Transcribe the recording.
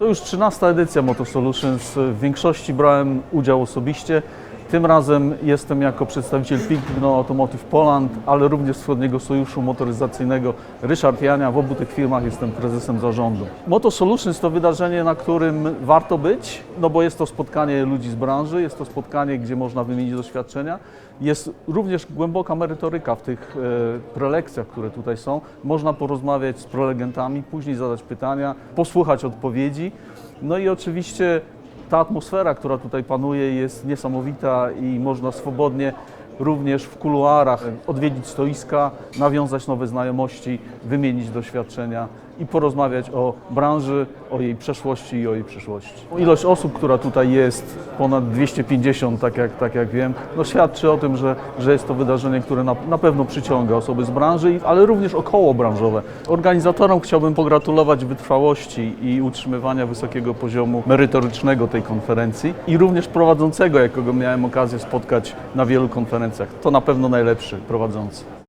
To już 13 edycja Moto Solutions. W większości brałem udział osobiście. Tym razem jestem jako przedstawiciel Pigno Automotive Poland, ale również Wschodniego Sojuszu Motoryzacyjnego Ryszard Jania. W obu tych firmach jestem prezesem zarządu. Moto Solutions to wydarzenie, na którym warto być, no bo jest to spotkanie ludzi z branży, jest to spotkanie, gdzie można wymienić doświadczenia. Jest również głęboka merytoryka w tych e, prelekcjach, które tutaj są. Można porozmawiać z prelegentami, później zadać pytania, posłuchać odpowiedzi. No i oczywiście ta atmosfera, która tutaj panuje, jest niesamowita i można swobodnie również w kuluarach odwiedzić stoiska, nawiązać nowe znajomości, wymienić doświadczenia i porozmawiać o branży, o jej przeszłości i o jej przyszłości. Ilość osób, która tutaj jest, ponad 250, tak jak, tak jak wiem, no świadczy o tym, że, że jest to wydarzenie, które na, na pewno przyciąga osoby z branży, ale również około branżowe. Organizatorom chciałbym pogratulować wytrwałości i utrzymywania wysokiego poziomu merytorycznego tej konferencji i również prowadzącego, jakiego miałem okazję spotkać na wielu konferencjach. To na pewno najlepszy prowadzący.